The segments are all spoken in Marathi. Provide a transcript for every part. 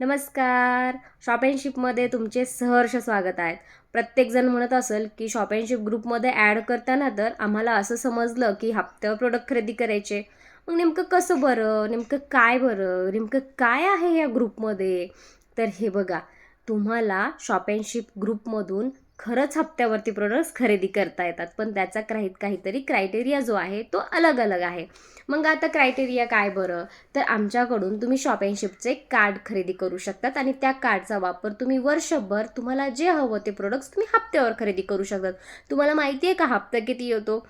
नमस्कार. शॉप अँड शिपमध्ये तुमचे सहर्ष स्वागत आहेत प्रत्येकजण म्हणत असेल की शॉप अँड शिप ग्रुपमध्ये ॲड करताना तर आम्हाला असं समजलं की हप्त्यावर प्रोडक्ट खरेदी करायचे. मग नेमकं कसं बरं? नेमकं काय बरं? नेमकं काय आहे या ग्रुपमध्ये? तर हे बघा तुम्हाला शॉप अँड शिप ग्रुपमधून खरंच हप्त्यावरती प्रोडक्ट्स खरेदी करता येतात. पण त्याचा काही काहीतरी क्रायटेरिया जो आहे तो अलग अलग आहे. मग आता क्रायटेरिया काय बरं? तर आमच्याकडून तुम्ही शॉप अँड शिपचे कार्ड खरेदी करू शकतात आणि त्या कार्डचा वापर तुम्ही वर्षभर तुम्हाला जे हवं ते प्रोडक्ट्स तुम्ही हप्त्यावर खरेदी करू शकतात. तुम्हाला माहिती आहे का हप्ता किती येतो?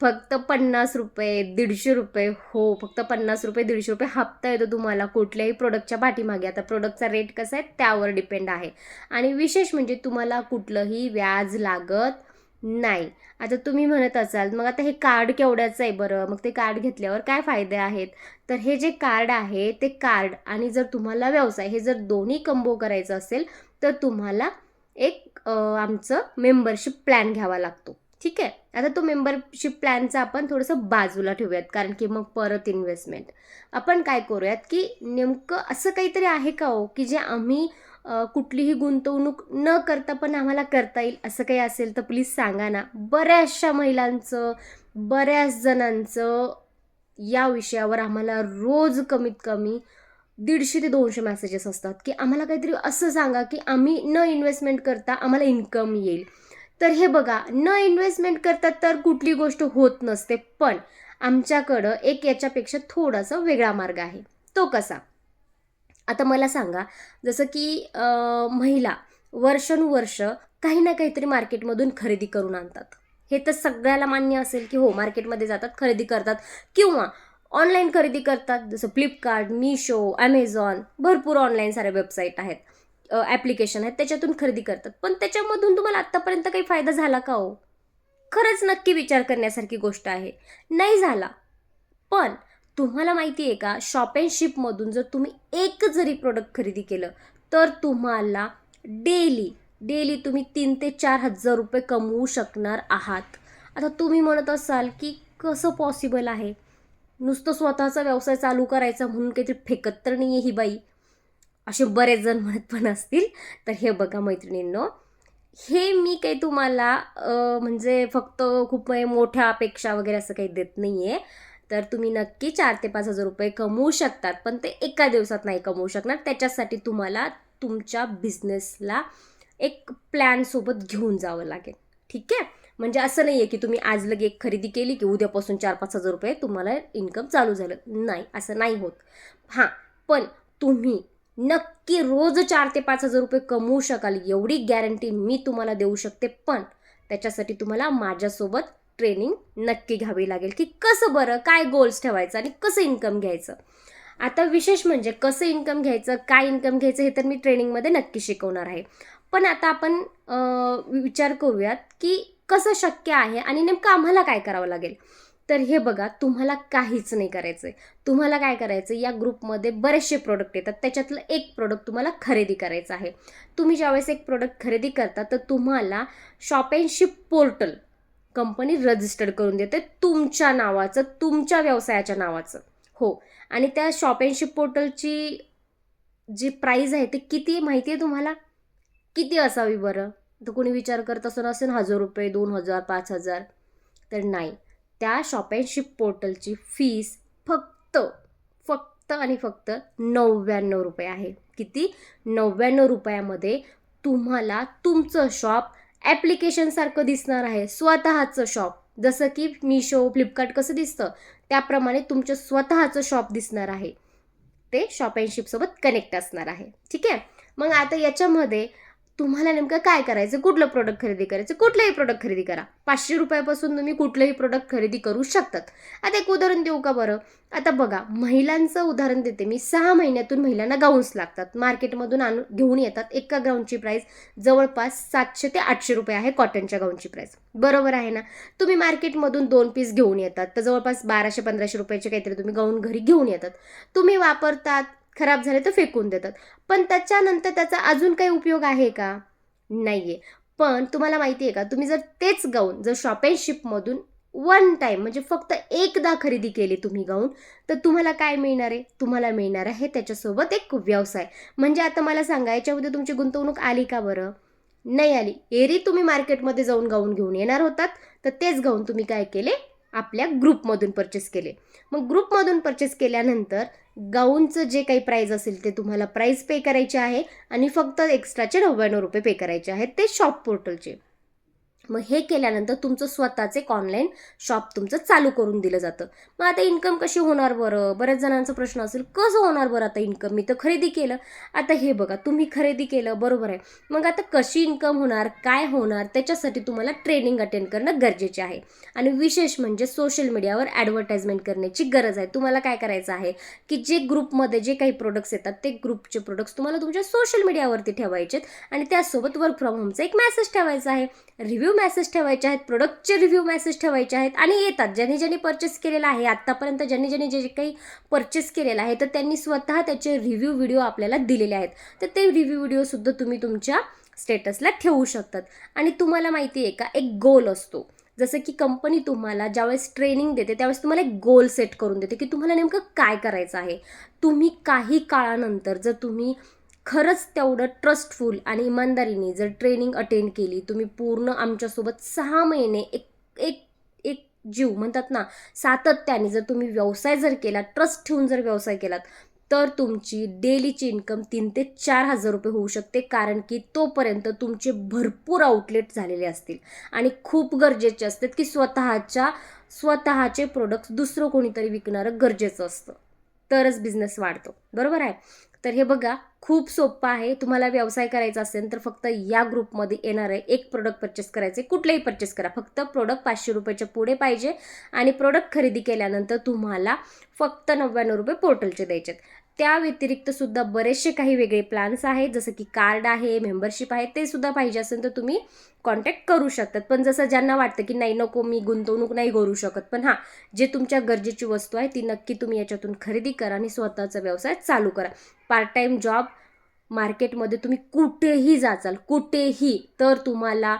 फक्त पन्नास रुपये दीडशे रुपये हो फक्त पन्नास रुपये दीडशे रुपये हप्ता येतो तुम्हाला कुठल्याही प्रोडक्टच्या पाठीमागे. आता प्रोडक्टचा रेट कसा आहे त्यावर डिपेंड आहे. आणि विशेष म्हणजे तुम्हाला कुठलंही व्याज लागत नाही. आता तुम्ही म्हणत असाल मग आता हे कार्ड केवढ्याचं आहे बरं? मग ते कार्ड घेतल्यावर काय फायदे आहेत? तर हे जे कार्ड आहे ते कार्ड आणि जर तुम्हाला व्यवसाय हे जर दोन्ही कंबो करायचं असेल तर तुम्हाला एक आमचं मेंबरशिप प्लॅन घ्यावा लागतो. ठीक आहे. आता तो मेंबरशिप प्लॅनचा आपण थोडंसं बाजूला ठेवूयात. कारण की मग परत इन्व्हेस्टमेंट आपण काय करूयात की नेमकं असं काहीतरी आहे का हो? की जे आम्ही कुठलीही गुंतवणूक न करता पण आम्हाला करता येईल असं काही असेल तर प्लीज सांगा ना. बऱ्याचशा महिलांचं बऱ्याच जणांचं या विषयावर आम्हाला रोज कमीत कमी दीडशे ते दोनशे मेसेजेस असतात. की आम्हाला काहीतरी असं सांगा की आम्ही न इन्व्हेस्टमेंट करता आम्हाला इन्कम येईल. तर हे बघा न इन्व्हेस्टमेंट करतात तर कुठली गोष्ट होत नसते पण आमच्याकडं एक याच्यापेक्षा थोडासा वेगळा मार्ग आहे. तो कसा? आता मला सांगा जसं की महिला वर्षानुवर्ष काही ना काहीतरी मार्केटमधून खरेदी करून आणतात. हे तर सगळ्याला मान्य असेल की हो मार्केटमध्ये जातात खरेदी करतात किंवा ऑनलाईन खरेदी करतात जसं फ्लिपकार्ट मिशो ॲमेझॉन भरपूर ऑनलाईन साऱ्या वेबसाईट आहेत. ॲप्लिकेशन आहेत त्याच्यातून खरेदी करतात. पण त्याच्यामधून तुम्हाला आत्तापर्यंत काही फायदा झाला का हो? खरंच नक्की विचार करण्यासारखी गोष्ट आहे. नाही झाला. पण तुम्हाला माहिती आहे का शॉप अँड शिपमधून जर तुम्ही एक जरी प्रोडक्ट खरेदी केलं तर तुम्हाला डेली डेली तुम्ही तीन ते चार हजार रुपये कमवू शकणार आहात. आता तुम्ही म्हणत असाल की कसं पॉसिबल आहे? नुसतं स्वतःचा व्यवसाय चालू करायचा म्हणून काहीतरी फेकत तर नाही आहे ही बाई. असे बरेच जण म्हणत पण असतील. तर हे बघा मैत्रिणींनो हे मी काही तुम्हाला म्हणजे फक्त खूप म्हणजे मोठ्या अपेक्षा वगैरे असं काही देत नाही आहे तर तुम्ही नक्की चार ते पाच हजार रुपये कमवू शकतात. पण ते एका दिवसात नाही कमवू शकणार. त्याच्यासाठी तुम्हाला तुमच्या बिझनेसला एक प्लॅनसोबत घेऊन जावं लागेल. ठीक आहे? म्हणजे असं नाही आहे की तुम्ही आज लगे एक खरेदी केली की उद्यापासून चार पाच हजार रुपये तुम्हाला इन्कम चालू झालं. नाही असं नाही होत. हां पण तुम्ही नक्की रोज चार ते पाच हजार रुपये कमवू शकाल. एवढी गॅरंटी मी तुम्हाला देऊ शकते. पण त्याच्यासाठी तुम्हाला माझ्यासोबत ट्रेनिंग नक्की घ्यावी लागेल. की कसं बरं काय गोल्स ठेवायचं आणि कसं इन्कम घ्यायचं? आता विशेष म्हणजे कसं इन्कम घ्यायचं काय इन्कम घ्यायचं हे तर मी ट्रेनिंगमध्ये नक्की शिकवणार आहे. पण आता आपण विचार करूयात की कसं शक्य आहे आणि नेमकं आम्हाला काय करावं लागेल? तर हे बघा तुम्हाला काहीच नाही करायचं आहे तुम्हाला काय करायचं या ग्रुपमध्ये बरेचसे प्रोडक्ट येतात. त्याच्यातलं एक प्रोडक्ट तुम्हाला खरेदी करायचं आहे. तुम्ही ज्यावेळेस एक प्रोडक्ट खरेदी करता तर तुम्हाला shop and ship portal company registered करून देते तुमच्या नावाचं तुमच्या व्यवसायाच्या नावाचं. हो. आणि त्या शॉप अँड शिप पोर्टलची जी प्राईज आहे ती किती माहिती आहे तुम्हाला? किती असावी बरं? तर कोणी विचार करत असं असेल हजार रुपये दोन हजार पाच हजार. तर नाही. त्या शॉप अँड शिप पोर्टलची फीस फक्त फक्त आणि फक्त नव्याण्णव रुपये आहे. किती? नव्याण्णव रुपयामध्ये तुम्हाला तुमचं शॉप ॲप्लिकेशनसारखं दिसणार आहे. स्वतःचं शॉप. जसं की मिशो फ्लिपकार्ट कसं दिसतं? त्याप्रमाणे तुमचं स्वतःचं शॉप दिसणार आहे. ते शॉप अँड शिपसोबत कनेक्ट असणार आहे. ठीक आहे? मग आता याच्यामध्ये तुम्हाला नेमकं काय करायचं? कुठलं प्रोडक्ट खरेदी करायचं? कुठलंही प्रोडक्ट खरेदी करा. पाचशे रुपयापासून तुम्ही कुठलंही प्रोडक्ट खरेदी करू शकतात. आता एक उदाहरण देऊ का बरं? आता बघा महिलांचं उदाहरण देते मी. सहा महिन्यातून महिलांना गाऊन्स लागतात. मार्केटमधून आणून घेऊन येतात. एका गाऊनची प्राईस जवळपास सातशे ते आठशे रुपये आहे कॉटनच्या गाऊनची प्राईस बरोबर आहे ना? तुम्ही मार्केटमधून दोन पीस घेऊन येतात. तर जवळपास बाराशे पंधराशे रुपयाचे काहीतरी तुम्ही गाऊन घरी घेऊन येतात. तुम्ही वापरतात खराब झाले तर फेकून देतात. पण त्याच्यानंतर त्याचा अजून काही उपयोग आहे का? नाही आहे पण तुम्हाला माहिती आहे का तुम्ही जर तेच गाऊन जर शॉप अँड शिपमधून वन टाईम म्हणजे फक्त एकदा खरेदी केली तुम्ही गाऊन तर तुम्हाला काय मिळणार आहे? तुम्हाला मिळणार आहे त्याच्यासोबत एक व्यवसाय. म्हणजे आता मला सांगा याच्यामध्ये तुमची गुंतवणूक आली का बरं? नाही आली. एरी तुम्ही मार्केटमध्ये जाऊन गाऊन घेऊन येणार होतात तर तेच गाऊन तुम्ही काय केले? आपल्या ग्रुपमधून परचेस केले. मग ग्रुपमधून परचेस केल्यानंतर गाऊनचं जे काही प्राईज असेल ते तुम्हाला प्राईज पे करायचे आहे आणि फक्त एक्स्ट्राचे नव्याण्णव रुपये पे करायचे आहेत ते शॉप पोर्टलचे मग हे केल्यानंतर तुमचं स्वतःचं एक ऑनलाईन शॉप तुमचं चालू करून दिलं जातं. मग आता इन्कम कशी होणार बरं? बऱ्याच जणांचा प्रश्न असेल कसं होणार बरं आता इन्कम मी तर खरेदी केलं. आता हे बघा तुम्ही खरेदी केलं बरोबर आहे. मग आता कशी इन्कम होणार काय होणार त्याच्यासाठी तुम्हाला ट्रेनिंग अटेंड करणं गरजेचे आहे. आणि विशेष म्हणजे सोशल मीडियावर ॲडव्हर्टाइजमेंट करण्याची गरज आहे. तुम्हाला काय करायचं आहे की जे ग्रुपमध्ये जे काही प्रोडक्ट्स येतात ते ग्रुपचे प्रोडक्ट्स तुम्हाला तुमच्या सोशल मीडियावरती ठेवायचे आणि त्यासोबत वर्क फ्रॉम होमचा एक मेसेज ठेवायचा आहे. रिव्ह्यू मेसेज ठेवायचे आहेत प्रोडक्टचे रिव्ह्यू मेसेज ठेवायचे आहेत आणि येतात. ज्यांनी ज्यांनी परचेस केलेलं आहे आत्तापर्यंत ज्यांनी ज्यांनी जे जे काही परचेस केलेलं आहे तर त्यांनी स्वतः त्याचे रिव्ह्यू व्हिडिओ आपल्याला दिलेले आहेत. तर ते रिव्ह्यू व्हिडिओसुद्धा तुम्ही तुमच्या स्टेटसला ठेवू शकतात. आणि तुम्हाला माहिती आहे का एक गोल असतो. जसं की कंपनी तुम्हाला ज्यावेळेस ट्रेनिंग देते त्यावेळेस तुम्हाला एक गोल सेट करून देते की तुम्हाला नेमकं काय करायचं आहे. तुम्ही काही काळानंतर जर तुम्ही खरंच तेवढं ट्रस्टफुल आणि इमानदारीने जर ट्रेनिंग अटेंड केली तुम्ही पूर्ण आमच्यासोबत सहा महिने एक एक एक जीव म्हणतात ना सातत्याने जर तुम्ही व्यवसाय जर केला ट्रस्ट ठेवून जर व्यवसाय केलात तर तुमची डेलीची इन्कम तीन ते चार हजार रुपये होऊ शकते कारण की तोपर्यंत तुमचे भरपूर आउटलेट झालेले असतील. आणि खूप गरजेचे असतात की स्वतःच्या स्वतःचे प्रोडक्ट्स दुसरं कोणीतरी विकणारं गरजेचं असतं. तरच बिझनेस वाढतो. बरोबर आहे? तर हे बघा खूप सोपं आहे. तुम्हाला व्यवसाय करायचा असेल तर फक्त या ग्रुपमध्ये येणार आहे. एक प्रोडक्ट परचेस करायचे कुठलेही परचेस करा. फक्त प्रोडक्ट पाचशे रुपयाच्या पुढे पाहिजे आणि प्रोडक्ट खरेदी केल्यानंतर तुम्हाला फक्त नव्याण्णव रुपये पोर्टलचे द्यायचे आहेत त्या व्यतिरिक्त सुद्धा बरेचसे काही वेगळे प्लॅन्स आहेत. जसं की कार्ड आहे मेंबरशिप आहे ते सुद्धा पाहिजे असेल तर तुम्ही कॉन्टॅक्ट करू शकतात. पण जसं ज्यांना वाटतं की नाही नको मी गुंतवणूक नाही करू शकत. पण हां जे तुमच्या गरजेची वस्तू आहे ती नक्की तुम्ही याच्यातून खरेदी करा आणि स्वतःचा व्यवसाय चालू करा. पार्ट टाईम जॉब मार्केटमध्ये तुम्ही कुठेही जाचाल कुठेही तर तुम्हाला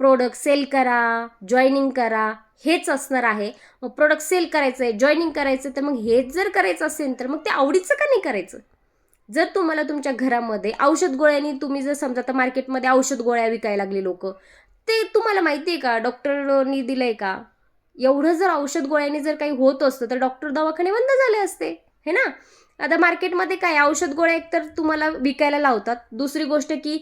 प्रोडक्ट सेल करा जॉईनिंग करा हेच असणार आहे. मग प्रोडक्ट सेल करायचं आहे जॉईनिंग करायचं तर मग हेच जर करायचं असेल तर मग ते आवडीचं का नाही करायचं? जर तुम्हाला तुमच्या घरामध्ये औषध गोळ्यांनी तुम्ही जर समजा आता मार्केटमध्ये औषध गोळ्या विकायला लागले लोक ते तुम्हाला माहिती आहे का? डॉक्टरनी दिलं आहे का? एवढं जर औषध गोळ्यांनी जर काही होत असतं तर डॉक्टर दवाखाने बंद झाले असते हे ना? आता मार्केटमध्ये काय औषध गोळ्या एकतर तुम्हाला विकायला लावतात. दुसरी गोष्ट की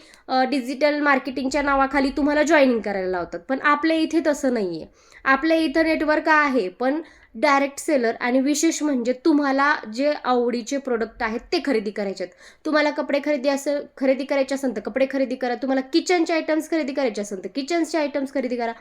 डिजिटल मार्केटिंगच्या नावाखाली तुम्हाला जॉईनिंग करायला लावतात. पण आपल्या इथे तसं नाही आहे आपल्या इथं नेटवर्क आहे पण डायरेक्ट सेलर आणि विशेष म्हणजे तुम्हाला जे आवडीचे प्रोडक्ट आहेत ते खरेदी करायचे आहेत तुम्हाला कपडे खरेदी असं खरेदी करायचे असेल तर कपडे खरेदी करा. तुम्हाला किचनचे आयटम्स खरेदी करायचे असेल तर किचनचे आयटम्स खरेदी करा.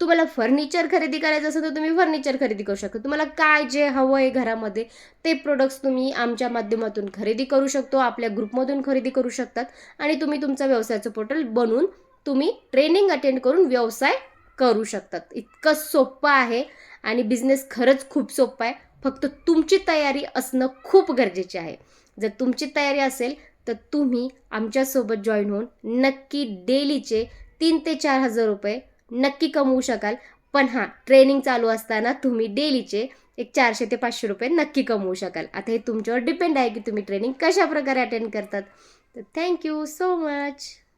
तुम्हाला फर्निचर खरेदी करायचं असेल तर तुम्ही फर्निचर खरेदी करू शकता. तुम्हाला काय जे हवं आहे घरामध्ये ते प्रोडक्ट्स तुम्ही आमच्या माध्यमातून खरेदी करू शकतो आपल्या ग्रुपमधून खरेदी करू शकतात आणि तुम्ही तुमचा व्यवसायाचं पोर्टल बनवून तुम्ही ट्रेनिंग अटेंड करून व्यवसाय करू शकतात. इतकं सोपं आहे आणि बिझनेस खरंच खूप सोपं आहे. फक्त तुमची तयारी असणं खूप गरजेचे आहे. जर तुमची तयारी असेल तर तुम्ही आमच्यासोबत जॉईन होऊन नक्की डेलीचे तीन ते चार हजार रुपये नक्की कमवू शकाल. पण हां ट्रेनिंग चालू असताना तुम्ही डेलीचे एक चारशे ते पाचशे रुपये नक्की कमवू शकाल. आता हे तुमच्यावर डिपेंड आहे की तुम्ही ट्रेनिंग कशा प्रकारे अटेंड करतात. तर थँक्यू सो मच